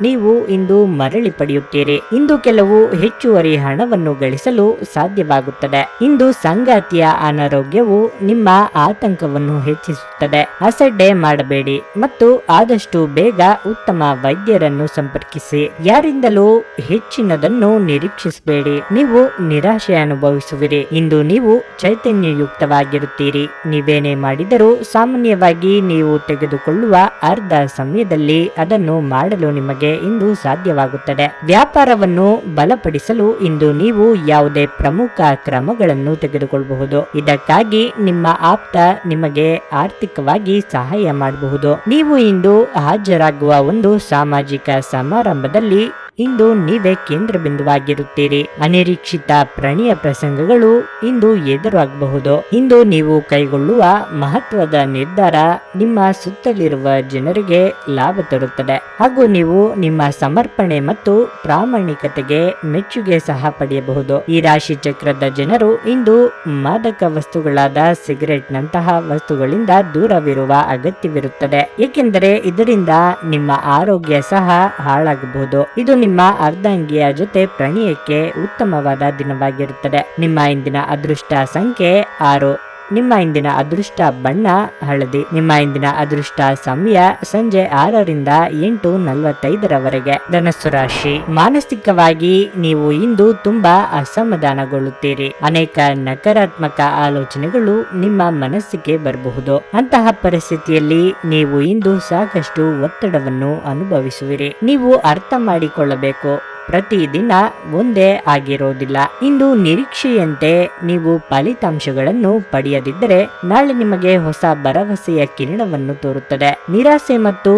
ನೀವು ಇಂದು ಮರಳಿ ಪಡೆಯುತ್ತೀರಿ. ಇಂದು ಕೆಲವು ಹೆಚ್ಚುವರಿ ಹಣವನ್ನು ಗಳಿಸಲು ಸಾಧ್ಯವಾಗುತ್ತದೆ. ಇಂದು ಸಂಗಾತಿಯ ಅನಾರೋಗ್ಯವು ನಿಮ್ಮ ಆತಂಕವನ್ನು ಹೆಚ್ಚಿಸುತ್ತದೆ. ಅಸಡ್ಡೆ ಮಾಡಬೇಡಿ ಮತ್ತು ಆದಷ್ಟು ಬೇಗ ಉತ್ತಮ ವೈದ್ಯರನ್ನು ಸಂಪರ್ಕಿಸಿ. ಯಾರಿಂದಲೂ ಹೆಚ್ಚಿನದನ್ನು ನಿರೀಕ್ಷಿಸಬೇಡಿ. ನೀವು ನಿರಾಶೆ ಅನುಭವಿಸುವಿರಿ. ಇಂದು ನೀವು ಚೈತನ್ಯಯುಕ್ತವಾಗಿರುತ್ತೀರಿ. ನೀವೇನೇ ಮಾಡಿದರೂ ಸಾಮಾನ್ಯವಾಗಿ ನೀವು ತೆಗೆದುಕೊಳ್ಳುವ ಅರ್ಧ ಸಮಯದಲ್ಲಿ ಅದನ್ನು ಮಾಡಲು ನಿಮಗೆ ಇಂದು ಸಾಧ್ಯವಾಗುತ್ತದೆ. ವ್ಯಾಪಾರವನ್ನು ಬಲಪಡಿಸಲು ಇಂದು ನೀವು ಯಾವುದೇ ಪ್ರಮುಖ ಕ್ರಮಗಳನ್ನು ತೆಗೆದುಕೊಳ್ಳಬಹುದು. ಇದಕ್ಕಾಗಿ ನಿಮ್ಮ ಆಪ್ತ ನಿಮಗೆ ಆರ್ಥಿಕವಾಗಿ ಸಹಾಯ ಮಾಡಬಹುದು. ನೀವು ಇಂದು ಹಾಜರಾಗುವ ಒಂದು ಸಾಮಾಜಿಕ ಸಮಾರಂಭದಲ್ಲಿ ಇಂದು ನೀವೇ ಕೇಂದ್ರ ಬಿಂದುವಾಗಿರುತ್ತೀರಿ. ಅನಿರೀಕ್ಷಿತ ಪ್ರಣಯ ಪ್ರಸಂಗಗಳು ಇಂದು ಎದುರಾಗಬಹುದು. ಇಂದು ನೀವು ಕೈಗೊಳ್ಳುವ ಮಹತ್ವದ ನಿರ್ಧಾರ ನಿಮ್ಮ ಸುತ್ತಲಿರುವ ಜನರಿಗೆ ಲಾಭ ತರುತ್ತದೆ. ಹಾಗೂ ನೀವು ನಿಮ್ಮ ಸಮರ್ಪಣೆ ಮತ್ತು ಪ್ರಾಮಾಣಿಕತೆಗೆ ಮೆಚ್ಚುಗೆ ಸಹ ಪಡೆಯಬಹುದು. ಈ ರಾಶಿ ಚಕ್ರದ ಜನರು ಇಂದು ಮಾದಕ ವಸ್ತುಗಳಾದ ಸಿಗರೆಟ್ ನಂತಹ ವಸ್ತುಗಳಿಂದ ದೂರವಿರುವ ಅಗತ್ಯವಿರುತ್ತದೆ. ಏಕೆಂದರೆ ಇದರಿಂದ ನಿಮ್ಮ ಆರೋಗ್ಯ ಸಹ ಹಾಳಾಗಬಹುದು. ಇದು ನಿಮ್ಮ ಅರ್ಧಾಂಗಿಯ ಜೊತೆ ಪ್ರಣಯಕ್ಕೆ ಉತ್ತಮವಾದ ದಿನವಾಗಿರುತ್ತದೆ. ನಿಮ್ಮ ಇಂದಿನ ಅದೃಷ್ಟ ಸಂಖ್ಯೆ ಆರು. ನಿಮ್ಮ ಇಂದಿನ ಅದೃಷ್ಟ ಬಣ್ಣ ಹಳದಿ. ನಿಮ್ಮ ಇಂದಿನ ಅದೃಷ್ಟ ಸಮಯ ಸಂಜೆ ಆರರಿಂದ ಎಂಟು ನಲವತ್ತೈದರವರೆಗೆ. ಧನಸ್ಸು ರಾಶಿ. ಮಾನಸಿಕವಾಗಿ ನೀವು ಇಂದು ತುಂಬಾ ಅಸಮಾಧಾನಗೊಳ್ಳುತ್ತೀರಿ. ಅನೇಕ ನಕಾರಾತ್ಮಕ ಆಲೋಚನೆಗಳು ನಿಮ್ಮ ಮನಸ್ಸಿಗೆ ಬರಬಹುದು. ಅಂತಹ ಪರಿಸ್ಥಿತಿಯಲ್ಲಿ ನೀವು ಇಂದು ಸಾಕಷ್ಟು ಒತ್ತಡವನ್ನು ಅನುಭವಿಸುವಿರಿ. ನೀವು ಅರ್ಥ ಮಾಡಿಕೊಳ್ಳಬೇಕು. ಪ್ರತಿದಿನ ಒಂದೇ ಆಗಿರೋದಿಲ್ಲ. ಇಂದು ನಿರೀಕ್ಷೆಯಂತೆ ನೀವು ಫಲಿತಾಂಶಗಳನ್ನು ಪಡೆಯದಿದ್ದರೆ ನಾಳೆ ನಿಮಗೆ ಹೊಸ ಭರವಸೆಯ ಕಿರಣವನ್ನು ತೋರುತ್ತದೆ. ನಿರಾಸೆ ಮತ್ತು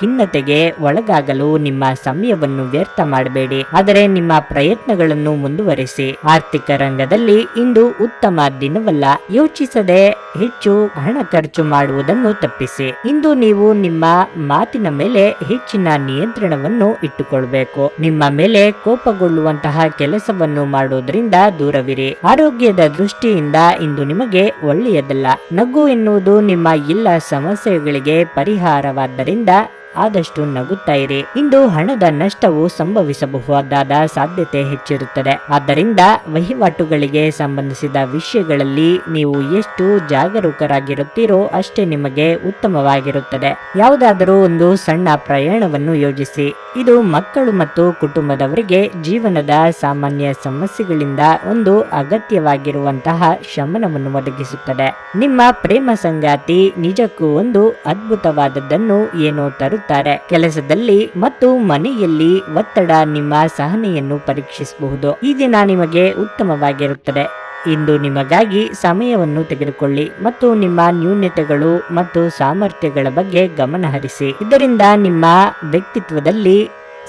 ಖಿನ್ನತೆಗೆ ಒಳಗಾಗಲು ನಿಮ್ಮ ಸಮಯವನ್ನು ವ್ಯರ್ಥ ಮಾಡಬೇಡಿ. ಆದರೆ ನಿಮ್ಮ ಪ್ರಯತ್ನಗಳನ್ನು ಮುಂದುವರಿಸಿ. ಆರ್ಥಿಕ ರಂಗದಲ್ಲಿ ಇಂದು ಉತ್ತಮ ದಿನವಲ್ಲ. ಯೋಚಿಸದೆ ಹೆಚ್ಚು ಹಣ ಖರ್ಚು ಮಾಡುವುದನ್ನು ತಪ್ಪಿಸಿ. ಇಂದು ನೀವು ನಿಮ್ಮ ಮಾತಿನ ಮೇಲೆ ಹೆಚ್ಚಿನ ನಿಯಂತ್ರಣವನ್ನು ಇಟ್ಟುಕೊಳ್ಬೇಕು. ನಿಮ್ಮ ಮೇಲೆ ಕೋಪಗೊಳ್ಳುವಂತಹ ಕೆಲಸವನ್ನು ಮಾಡುವುದರಿಂದ ದೂರವಿರಿ. ಆರೋಗ್ಯದ ದೃಷ್ಟಿಯಿಂದ ಇಂದು ನಿಮಗೆ ಒಳ್ಳೆಯದಲ್ಲ. ನಗು ಎನ್ನುವುದು ನಿಮ್ಮ ಎಲ್ಲ ಸಮಸ್ಯೆಗಳಿಗೆ ಪರಿಹಾರವಾದ್ದರಿಂದ ಆದಷ್ಟು ನಗುತ್ತಾ ಇರಿ. ಇಂದು ಹಣದ ನಷ್ಟವು ಸಂಭವಿಸಬಹುದಾದ ಸಾಧ್ಯತೆ ಹೆಚ್ಚಿರುತ್ತದೆ. ಆದ್ದರಿಂದ ವಹಿವಾಟುಗಳಿಗೆ ಸಂಬಂಧಿಸಿದ ವಿಷಯಗಳಲ್ಲಿ ನೀವು ಎಷ್ಟು ಜಾಗರೂಕರಾಗಿರುತ್ತೀರೋ ಅಷ್ಟೇ ನಿಮಗೆ ಉತ್ತಮವಾಗಿರುತ್ತದೆ. ಯಾವುದಾದರೂ ಒಂದು ಸಣ್ಣ ಪ್ರಯಾಣವನ್ನು ಯೋಜಿಸಿ. ಇದು ಮಕ್ಕಳು ಮತ್ತು ಕುಟುಂಬದವರಿಗೆ ಜೀವನದ ಸಾಮಾನ್ಯ ಸಮಸ್ಯೆಗಳಿಂದ ಒಂದು ಅಗತ್ಯವಾಗಿರುವಂತಹ ಶಮನವನ್ನು ಒದಗಿಸುತ್ತದೆ. ನಿಮ್ಮ ಪ್ರೇಮ ಸಂಗಾತಿ ನಿಜಕ್ಕೂ ಒಂದು ಅದ್ಭುತವಾದದ್ದನ್ನು ಏನೋ ತರುತ್ತಾರೆ ಕೆಲಸದಲ್ಲಿ ಮತ್ತು ಮನೆಯಲ್ಲಿ ಒತ್ತಡ ನಿಮ್ಮ ಸಹನೆಯನ್ನು ಪರೀಕ್ಷಿಸಬಹುದು. ಈ ದಿನ ನಿಮಗೆ ಉತ್ತಮವಾಗಿರುತ್ತದೆ. ಇಂದು ನಿಮಗಾಗಿ ಸಮಯವನ್ನು ತೆಗೆದುಕೊಳ್ಳಿ ಮತ್ತು ನಿಮ್ಮ ನ್ಯೂನ್ಯತೆಗಳು ಮತ್ತು ಸಾಮರ್ಥ್ಯಗಳ ಬಗ್ಗೆ ಗಮನ ಹರಿಸಿ. ಇದರಿಂದ ನಿಮ್ಮ ವ್ಯಕ್ತಿತ್ವದಲ್ಲಿ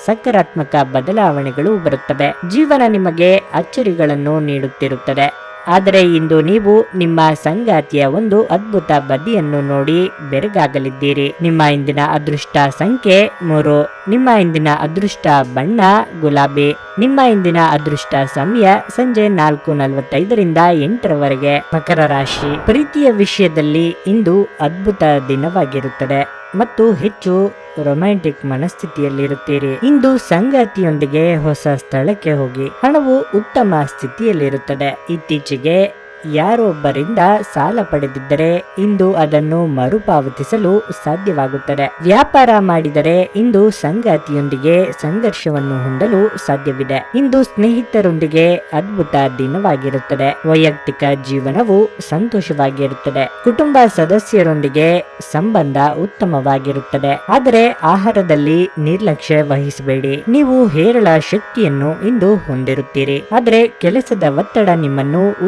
ಸಕಾರಾತ್ಮಕ ಬದಲಾವಣೆಗಳು ಬರುತ್ತವೆ. ಜೀವನ ನಿಮಗೆ ಅಚ್ಚರಿಗಳನ್ನು ನೀಡುತ್ತಿರುತ್ತದೆ. ಆದರೆ ಇಂದು ನೀವು ನಿಮ್ಮ ಸಂಗಾತಿಯ ಒಂದು ಅದ್ಭುತ ಬದಿಯನ್ನು ನೋಡಿ ಬೆರಗಾಗಲಿದ್ದೀರಿ. ನಿಮ್ಮ ಇಂದಿನ ಅದೃಷ್ಟ ಸಂಖ್ಯೆ ಮೂರು. ನಿಮ್ಮ ಇಂದಿನ ಅದೃಷ್ಟ ಬಣ್ಣ ಗುಲಾಬಿ. ನಿಮ್ಮ ಇಂದಿನ ಅದೃಷ್ಟ ಸಮಯ ಸಂಜೆ ನಾಲ್ಕು ನಲವತ್ತೈದರಿಂದ ಎಂಟರವರೆಗೆ. ಮಕರ ರಾಶಿ. ಪ್ರೀತಿಯ ವಿಷಯದಲ್ಲಿ ಇಂದು ಅದ್ಭುತ ದಿನವಾಗಿರುತ್ತದೆ. ಮತ್ತು ಹೆಚ್ಚು ರೊಮ್ಯಾಂಟಿಕ್ ಮನಸ್ಥಿತಿಯಲ್ಲಿರುತ್ತೀರಿ. ಇಂದು ಸಂಗಾತಿಯೊಂದಿಗೆ ಹೊಸ ಸ್ಥಳಕ್ಕೆ ಹೋಗಿ. ಹಣವು ಉತ್ತಮ ಸ್ಥಿತಿಯಲ್ಲಿರುತ್ತದೆ. ಇತ್ತೀಚೆಗೆ ಯಾರೊಬ್ಬರಿಂದ ಸಾಲ ಪಡೆದಿದ್ದರೆ ಇಂದು ಅದನ್ನು ಮರುಪಾವತಿಸಲು ಸಾಧ್ಯವಾಗುತ್ತದೆ. ವ್ಯಾಪಾರ ಮಾಡಿದರೆ ಇಂದು ಸಂಗಾತಿಯೊಂದಿಗೆ ಸಂಘರ್ಷವನ್ನು ಹೊಂದಲು ಸಾಧ್ಯವಿದೆ. ಇಂದು ಸ್ನೇಹಿತರೊಂದಿಗೆ ಅದ್ಭುತ ದಿನವಾಗಿರುತ್ತದೆ. ವೈಯಕ್ತಿಕ ಜೀವನವು ಸಂತೋಷವಾಗಿರುತ್ತದೆ. ಕುಟುಂಬ ಸದಸ್ಯರೊಂದಿಗೆ ಸಂಬಂಧ ಉತ್ತಮವಾಗಿರುತ್ತದೆ. ಆದರೆ ಆಹಾರದಲ್ಲಿ ನಿರ್ಲಕ್ಷ್ಯ ವಹಿಸಬೇಡಿ. ನೀವು ಹೇರಳ ಶಕ್ತಿಯನ್ನು ಇಂದು ಹೊಂದಿರುತ್ತೀರಿ. ಆದರೆ ಕೆಲಸದ ಒತ್ತಡ ನಿಮ್ಮನ್ನು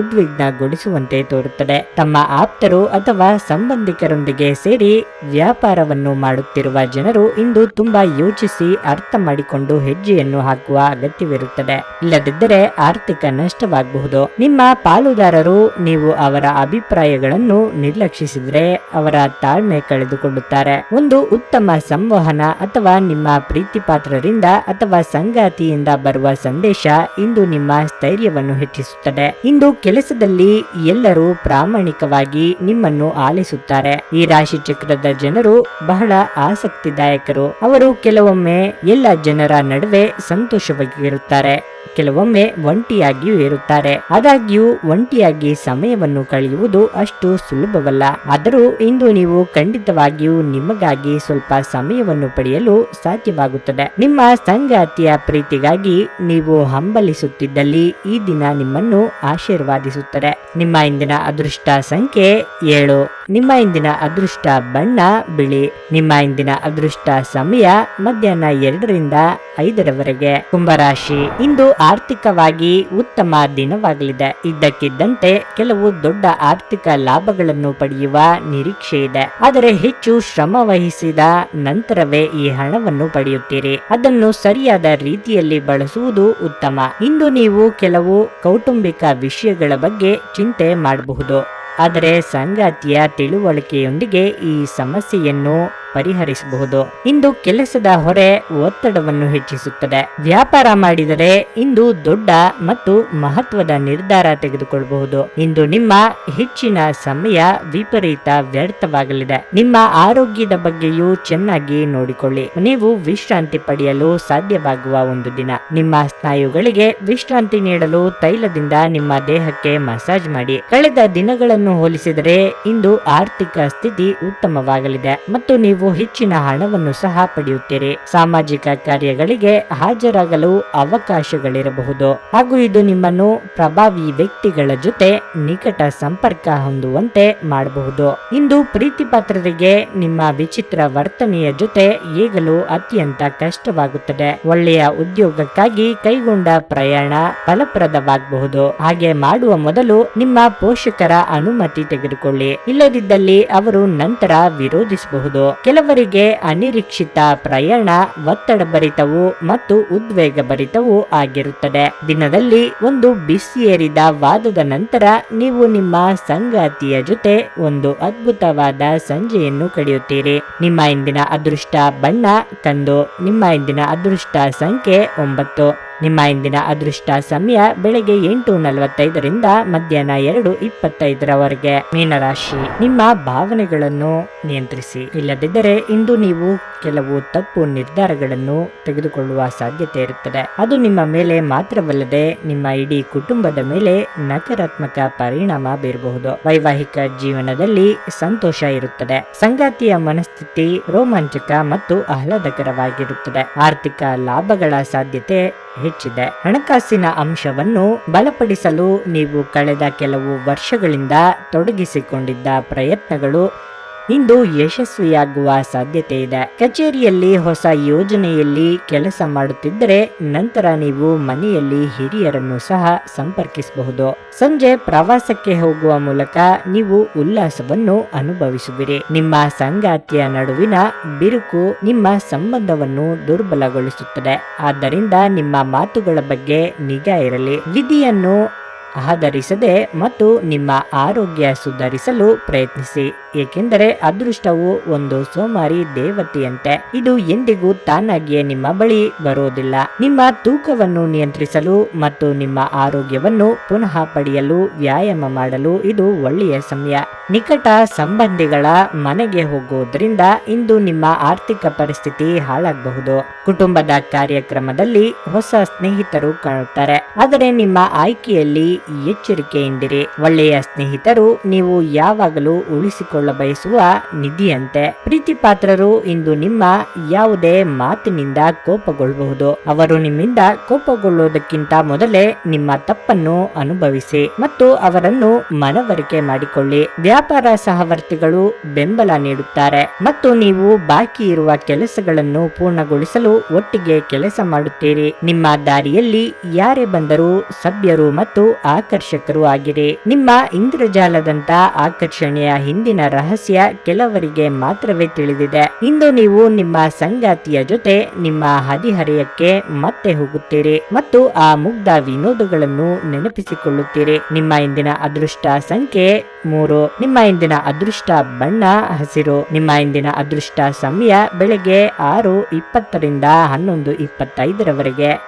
ಉದ್ವಿಗ್ನಗೊಳಿಸುವಂತೆ ತೋರುತ್ತದೆ. ತಮ್ಮ ಆಪ್ತರು ಅಥವಾ ಸಂಬಂಧಿಕರೊಂದಿಗೆ ಸೇರಿ ವ್ಯಾಪಾರವನ್ನು ಮಾಡುತ್ತಿರುವ ಜನರು ಇಂದು ತುಂಬಾ ಯೋಚಿಸಿ ಅರ್ಥ ಮಾಡಿಕೊಂಡು ಹೆಜ್ಜೆಯನ್ನು ಹಾಕುವ ಅಗತ್ಯವಿರುತ್ತದೆ. ಇಲ್ಲದಿದ್ದರೆ ಆರ್ಥಿಕ ನಷ್ಟವಾಗಬಹುದು. ನಿಮ್ಮ ಪಾಲುದಾರರು, ನೀವು ಅವರ ಅಭಿಪ್ರಾಯಗಳನ್ನು ನಿರ್ಲಕ್ಷಿಸಿದರೆ ಅವರ ತಾಳ್ಮೆ ಕಳೆದುಕೊಳ್ಳುತ್ತಾರೆ. ಒಂದು ಉತ್ತಮ ಸಂವಹನ ಅಥವಾ ನಿಮ್ಮ ಪ್ರೀತಿಪಾತ್ರರಿಂದ ಅಥವಾ ಸಂಗಾತಿಯಿಂದ ಬರುವ ಸಂದೇಶ ಇಂದು ನಿಮ್ಮ ಸ್ಥೈರ್ಯವನ್ನು ಹೆಚ್ಚಿಸುತ್ತದೆ. ಇಂದು ಕೆಲಸದಲ್ಲಿ ಎಲ್ಲರೂ ಪ್ರಾಮಾಣಿಕವಾಗಿ ನಿಮ್ಮನ್ನು ಆಲಿಸುತ್ತಾರೆ. ಈ ರಾಶಿ ಚಕ್ರದ ಜನರು ಬಹಳ ಆಸಕ್ತಿದಾಯಕರು. ಅವರು ಕೆಲವೊಮ್ಮೆ ಎಲ್ಲ ಜನರ ನಡುವೆ ಸಂತೋಷವಾಗಿರುತ್ತಾರೆ. ಕೆಲವೊಮ್ಮೆ ಒಂಟಿಯಾಗಿಯೂ ಇರುತ್ತಾರೆ. ಆದಾಗ್ಯೂ, ಒಂಟಿಯಾಗಿ ಸಮಯವನ್ನು ಕಳೆಯುವುದು ಅಷ್ಟು ಸುಲಭವಲ್ಲ. ಆದರೂ ಇಂದು ನೀವು ಖಂಡಿತವಾಗಿಯೂ ನಿಮಗಾಗಿ ಸ್ವಲ್ಪ ಸಮಯವನ್ನು ಪಡೆಯಲು ಸಾಧ್ಯವಾಗುತ್ತದೆ. ನಿಮ್ಮ ಸಂಗಾತಿಯ ಪ್ರೀತಿಗಾಗಿ ನೀವು ಹಂಬಲಿಸುತ್ತಿದ್ದಲ್ಲಿ ಈ ದಿನ ನಿಮ್ಮನ್ನು ಆಶೀರ್ವಾದಿಸುತ್ತದೆ. ನಿಮ್ಮ ಇಂದಿನ ಅದೃಷ್ಟ ಸಂಖ್ಯೆ ಏಳು. ನಿಮ್ಮ ಇಂದಿನ ಅದೃಷ್ಟ ಬಣ್ಣ, ಬಿಳಿ. ನಿಮ್ಮ ಇಂದಿನ ಅದೃಷ್ಟ ಸಮಯ ಮಧ್ಯಾಹ್ನ ಎರಡರಿಂದ ಐದರವರೆಗೆ. ಕುಂಭರಾಶಿ. ಇಂದು ಆರ್ಥಿಕವಾಗಿ ಉತ್ತಮ ದಿನವಾಗಲಿದೆ. ಇದ್ದಕ್ಕಿದ್ದಂತೆ ಕೆಲವು ದೊಡ್ಡ ಆರ್ಥಿಕ ಲಾಭಗಳನ್ನು ಪಡೆಯುವ ನಿರೀಕ್ಷೆ ಇದೆ. ಆದರೆ ಹೆಚ್ಚು ಶ್ರಮ ವಹಿಸಿದ ನಂತರವೇ ಈ ಹಣವನ್ನು ಪಡೆಯುತ್ತೀರಿ. ಅದನ್ನು ಸರಿಯಾದ ರೀತಿಯಲ್ಲಿ ಬಳಸುವುದು ಉತ್ತಮ. ಇಂದು ನೀವು ಕೆಲವು ಕೌಟುಂಬಿಕ ವಿಷಯಗಳ ಬಗ್ಗೆ ಚಿಂತೆ ಮಾಡಬಹುದು. ಆದರೆ ಸಂಗಾತಿಯ ತಿಳುವಳಿಕೆಯೊಂದಿಗೆ ಈ ಸಮಸ್ಯೆಯನ್ನು ಪರಿಹರಿಸಬಹುದು. ಇಂದು ಕೆಲಸದ ಹೊರೆ ಒತ್ತಡವನ್ನು ಹೆಚ್ಚಿಸುತ್ತದೆ. ವ್ಯಾಪಾರ ಮಾಡಿದರೆ ಇಂದು ದೊಡ್ಡ ಮತ್ತು ಮಹತ್ವದ ನಿರ್ಧಾರ ತೆಗೆದುಕೊಳ್ಳಬಹುದು. ಇಂದು ನಿಮ್ಮ ಹೆಚ್ಚಿನ ಸಮಯ ವಿಪರೀತ ವ್ಯರ್ಥವಾಗಲಿದೆ. ನಿಮ್ಮ ಆರೋಗ್ಯದ ಬಗ್ಗೆಯೂ ಚೆನ್ನಾಗಿ ನೋಡಿಕೊಳ್ಳಿ. ನೀವು ವಿಶ್ರಾಂತಿ ಪಡೆಯಲು ಸಾಧ್ಯವಾಗುವ ಒಂದು ದಿನ. ನಿಮ್ಮ ಸ್ನಾಯುಗಳಿಗೆ ವಿಶ್ರಾಂತಿ ನೀಡಲು ತೈಲದಿಂದ ನಿಮ್ಮ ದೇಹಕ್ಕೆ ಮಸಾಜ್ ಮಾಡಿ. ಕಳೆದ ದಿನಗಳನ್ನು ಹೋಲಿಸಿದರೆ ಇಂದು ಆರ್ಥಿಕ ಸ್ಥಿತಿ ಉತ್ತಮವಾಗಲಿದೆ ಮತ್ತು ನೀವು ಹೆಚ್ಚಿನ ಹಣವನ್ನು ಸಹ ಪಡೆಯುತ್ತೀರಿ. ಸಾಮಾಜಿಕ ಕಾರ್ಯಗಳಿಗೆ ಹಾಜರಾಗಲು ಅವಕಾಶಗಳಿರಬಹುದು. ಹಾಗೂ ಇದು ನಿಮ್ಮನ್ನು ಪ್ರಭಾವಿ ವ್ಯಕ್ತಿಗಳ ಜೊತೆ ನಿಕಟ ಸಂಪರ್ಕ ಹೊಂದುವಂತೆ ಮಾಡಬಹುದು. ಇಂದು ಪ್ರೀತಿ ಪಾತ್ರರಿಗೆ ನಿಮ್ಮ ವಿಚಿತ್ರ ವರ್ತನೆಯ ಜೊತೆ ಈಗಲೂ ಅತ್ಯಂತ ಕಷ್ಟವಾಗುತ್ತದೆ. ಒಳ್ಳೆಯ ಉದ್ಯೋಗಕ್ಕಾಗಿ ಕೈಗೊಂಡ ಪ್ರಯಾಣ ಫಲಪ್ರದವಾಗಬಹುದು. ಹಾಗೆ ಮಾಡುವ ಮೊದಲು ನಿಮ್ಮ ಪೋಷಕರ ಅನುಮತಿ ತೆಗೆದುಕೊಳ್ಳಿ. ಇಲ್ಲದಿದ್ದಲ್ಲಿ ಅವರು ನಂತರ ವಿರೋಧಿಸಬಹುದು. ಕೆಲವರಿಗೆ ಅನಿರೀಕ್ಷಿತ ಪ್ರಯಾಣ ಒತ್ತಡ ಭರಿತವು ಮತ್ತು ಉದ್ವೇಗ ಆಗಿರುತ್ತದೆ. ದಿನದಲ್ಲಿ ಒಂದು ಬಿಸಿಯೇರಿದ ವಾದದ ನಂತರ ನೀವು ನಿಮ್ಮ ಸಂಗಾತಿಯ ಜೊತೆ ಒಂದು ಅದ್ಭುತವಾದ ಸಂಜೆಯನ್ನು ಕಳೆಯುತ್ತೀರಿ. ನಿಮ್ಮ ಇಂದಿನ ಅದೃಷ್ಟ ಬಣ್ಣ ಕಂದು ನಿಮ್ಮ ಇಂದಿನ ಅದೃಷ್ಟ ಸಂಖ್ಯೆ ಒಂಬತ್ತು. ನಿಮ್ಮ ಇಂದಿನ ಅದೃಷ್ಟ ಸಮಯ ಬೆಳಗ್ಗೆ ಎಂಟು ನಲವತ್ತೈದರಿಂದ ಮಧ್ಯಾಹ್ನ ಎರಡು ಇಪ್ಪತ್ತೈದರವರೆಗೆ. ಮೀನರಾಶಿ, ನಿಮ್ಮ ಭಾವನೆಗಳನ್ನು ನಿಯಂತ್ರಿಸಿ. ಇಲ್ಲದಿದ್ದರೆ ಇಂದು ನೀವು ಕೆಲವು ತಪ್ಪು ನಿರ್ಧಾರಗಳನ್ನು ತೆಗೆದುಕೊಳ್ಳುವ ಸಾಧ್ಯತೆ ಇರುತ್ತದೆ. ಅದು ನಿಮ್ಮ ಮೇಲೆ ಮಾತ್ರವಲ್ಲದೆ ನಿಮ್ಮ ಇಡೀ ಕುಟುಂಬದ ಮೇಲೆ ನಕಾರಾತ್ಮಕ ಪರಿಣಾಮ ಬೀರಬಹುದು. ವೈವಾಹಿಕ ಜೀವನದಲ್ಲಿ ಸಂತೋಷ ಇರುತ್ತದೆ. ಸಂಗಾತಿಯ ಮನಸ್ಥಿತಿ ರೋಮಾಂಚಕ ಮತ್ತು ಆಹ್ಲಾದಕರವಾಗಿರುತ್ತದೆ. ಆರ್ಥಿಕ ಲಾಭಗಳ ಸಾಧ್ಯತೆ ಹೆಚ್ಚಿದೆ ಹಣಕಾಸಿನ ಅಂಶವನ್ನು ಬಲಪಡಿಸಲು ನೀವು ಕಳೆದ ಕೆಲವು ವರ್ಷಗಳಿಂದ ತೊಡಗಿಸಿಕೊಂಡಿದ್ದ ಪ್ರಯತ್ನಗಳು ಇಂದು ಯಶಸ್ವಿಯಾಗುವ ಸಾಧ್ಯತೆ ಇದೆ. ಕಚೇರಿಯಲ್ಲಿ ಹೊಸ ಯೋಜನೆಯಲ್ಲಿ ಕೆಲಸ ಮಾಡುತ್ತಿದ್ದರೆ ನಂತರ ನೀವು ಮನೆಯಲ್ಲಿ ಹಿರಿಯರನ್ನು ಸಹ ಸಂಪರ್ಕಿಸಬಹುದು. ಸಂಜೆ ಪ್ರವಾಸಕ್ಕೆ ಹೋಗುವ ಮೂಲಕ ನೀವು ಉಲ್ಲಾಸವನ್ನು ಅನುಭವಿಸುವಿರಿ. ನಿಮ್ಮ ಸಂಗಾತಿಯ ನಡುವಿನ ಬಿರುಕು ನಿಮ್ಮ ಸಂಬಂಧವನ್ನು ದುರ್ಬಲಗೊಳಿಸುತ್ತದೆ. ಆದ್ದರಿಂದ ನಿಮ್ಮ ಮಾತುಗಳ ಬಗ್ಗೆ ನಿಗಾ ಇರಲಿ. ವಿಧಿಯನ್ನು ಆಧರಿಸದೆ ಮತ್ತು ನಿಮ್ಮ ಆರೋಗ್ಯ ಸುಧಾರಿಸಲು ಪ್ರಯತ್ನಿಸಿ, ಏಕೆಂದರೆ ಅದೃಷ್ಟವು ಒಂದು ಸೋಮಾರಿ ದೇವತೆಯಂತೆ. ಇದು ಎಂದಿಗೂ ತಾನಾಗಿಯೇ ನಿಮ್ಮ ಬಳಿ ಬರುವುದಿಲ್ಲ ನಿಮ್ಮ ತೂಕವನ್ನು ನಿಯಂತ್ರಿಸಲು ಮತ್ತು ನಿಮ್ಮ ಆರೋಗ್ಯವನ್ನು ಪುನಃ ಪಡೆಯಲು, ವ್ಯಾಯಾಮ ಮಾಡಲು ಇದು ಒಳ್ಳೆಯ ಸಮಯ. ನಿಕಟ ಸಂಬಂಧಿಗಳ ಮನೆಗೆ ಹೋಗುವುದರಿಂದ ಇಂದು ನಿಮ್ಮ ಆರ್ಥಿಕ ಪರಿಸ್ಥಿತಿ ಹಾಳಾಗಬಹುದು. ಕುಟುಂಬದ ಕಾರ್ಯಕ್ರಮದಲ್ಲಿ ಹೊಸ ಸ್ನೇಹಿತರು ಕಾಣುತ್ತಾರೆ. ಆದರೆ ನಿಮ್ಮ ಆಯ್ಕೆಯಲ್ಲಿ ಎಚ್ಚರಿಕೆಯಿಂದಿರಿ. ಒಳ್ಳೆಯ ಸ್ನೇಹಿತರು ನೀವು ಯಾವಾಗಲೂ ಉಳಿಸಿಕೊಳ್ಳ ಬಯಸುವ ನಿಧಿಯಂತೆ. ಪ್ರೀತಿಪಾತ್ರರು ಇಂದು ನಿಮ್ಮ ಯಾವುದೇ ಮಾತಿನಿಂದ ಕೋಪಗೊಳ್ಳಬಹುದು. ಅವರು ನಿಮ್ಮಿಂದ ಕೋಪಗೊಳ್ಳುವುದಕ್ಕಿಂತ ಮೊದಲೇ ನಿಮ್ಮ ತಪ್ಪನ್ನು ಅನುಭವಿಸಿ ಮತ್ತು ಅವರನ್ನು ಮನವರಿಕೆ ಮಾಡಿಕೊಳ್ಳಿ. ವ್ಯಾಪಾರ ಸಹವರ್ತಿಗಳು ಬೆಂಬಲ ನೀಡುತ್ತಾರೆ ಮತ್ತು ನೀವು ಬಾಕಿ ಇರುವ ಕೆಲಸಗಳನ್ನು ಪೂರ್ಣಗೊಳಿಸಲು ಒಟ್ಟಿಗೆ ಕೆಲಸ ಮಾಡುತ್ತೀರಿ. ನಿಮ್ಮ ದಾರಿಯಲ್ಲಿ ಯಾರೇ ಬಂದರೂ ಸಭ್ಯರು ಮತ್ತು ಆಕರ್ಷಕರು ಆಗಿರಿ. ನಿಮ್ಮ ಇಂದ್ರಜಾಲದಂತ ಆಕರ್ಷಣೆಯ ಹಿಂದಿನ ರಹಸ್ಯ ಕೆಲವರಿಗೆ ಮಾತ್ರವೇ ತಿಳಿದಿದೆ. ಇಂದು ನೀವು ನಿಮ್ಮ ಸಂಗಾತಿಯ ಜೊತೆ ನಿಮ್ಮ ಹದಿಹರೆಯಕ್ಕೆ ಮತ್ತೆ ಹೋಗುತ್ತೀರಿ ಮತ್ತು ಆ ಮುಗ್ಧ ವಿನೋದಗಳನ್ನು ನೆನಪಿಸಿಕೊಳ್ಳುತ್ತೀರಿ. ನಿಮ್ಮ ಇಂದಿನ ಅದೃಷ್ಟ ಸಂಖ್ಯೆ ಮೂರು. ನಿಮ್ಮ ಇಂದಿನ ಅದೃಷ್ಟ ಬಣ್ಣ ಹಸಿರು. ನಿಮ್ಮ ಇಂದಿನ ಅದೃಷ್ಟ ಸಮಯ ಬೆಳಗ್ಗೆ ಆರು ಇಪ್ಪತ್ತರಿಂದ ಹನ್ನೊಂದು ಇಪ್ಪತ್ತೈದರವರೆಗೆ.